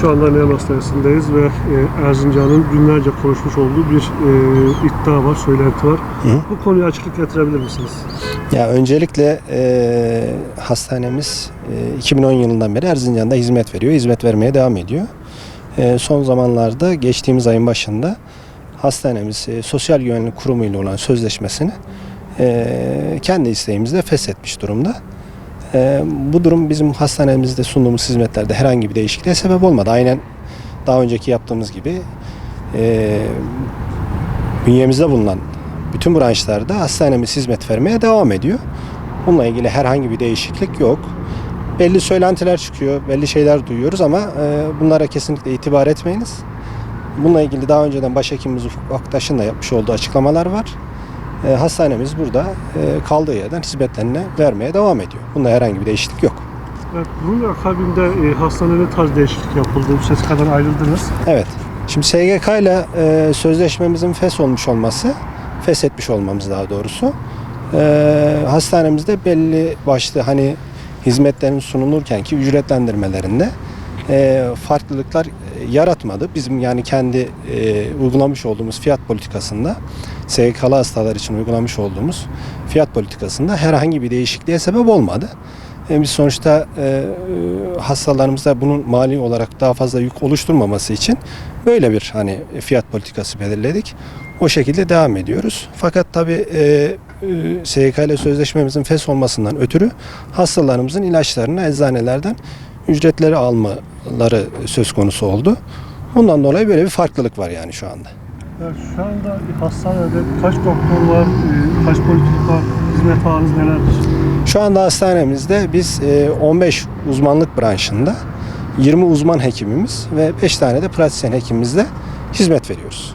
Şu anda Neon Hastanesi'ndeyiz ve e, Erzincan'ın günlerce konuşmuş olduğu bir e, iddia var, söylenti var. Hı. Bu konuya açıklık getirebilir misiniz? Ya öncelikle e, hastanemiz e, 2010 yılından beri Erzincan'da hizmet veriyor. Hizmet vermeye devam ediyor. E, son zamanlarda geçtiğimiz ayın başında hastanemiz e, Sosyal Güvenlik Kurumu ile olan sözleşmesini e, kendi isteğimizle feshetmiş durumda. E, bu durum bizim hastanemizde sunduğumuz hizmetlerde herhangi bir değişikliğe sebep olmadı. Aynen daha önceki yaptığımız gibi e, bünyemizde bulunan bütün branşlarda hastanemiz hizmet vermeye devam ediyor. Bununla ilgili herhangi bir değişiklik yok. Belli söylentiler çıkıyor, belli şeyler duyuyoruz ama e, bunlara kesinlikle itibar etmeyiniz. Bununla ilgili daha önceden başhekimimiz Ufuk Aktaş'ın da yapmış olduğu açıklamalar var. E, hastanemiz burada e, kaldığı yerden hizmetlerini vermeye devam ediyor. Bunda herhangi bir değişiklik yok. Evet, bunun akabinde e, hastanede ne tarz değişiklik yapıldı? Bu SSK'dan ayrıldınız. Evet. Şimdi SGK ile e, sözleşmemizin fes olmuş olması, feshetmiş olmamız daha doğrusu. E, hastanemizde belli başlı hani hizmetlerin sunulurken ki ücretlendirmelerinde e, farklılıklar e, yaratmadı. Bizim yani kendi e, uygulamış olduğumuz fiyat politikasında SGK'lı hastalar için uygulamış olduğumuz fiyat politikasında herhangi bir değişikliğe sebep olmadı. E, Biz sonuçta e, e, hastalarımızda bunun mali olarak daha fazla yük oluşturmaması için böyle bir hani fiyat politikası belirledik. O şekilde devam ediyoruz. Fakat tabii e, e, SGK ile sözleşmemizin fes olmasından ötürü hastalarımızın ilaçlarını eczanelerden ücretleri almaları söz konusu oldu. Bundan dolayı böyle bir farklılık var yani şu anda. Evet, şu anda hastanede kaç doktor var, e, kaç poliklinik var, hizmet ağınız nelerdir? Şu anda hastanemizde biz e, 15 uzmanlık branşında 20 uzman hekimimiz ve 5 tane de pratisyen hekimimizle hizmet veriyoruz.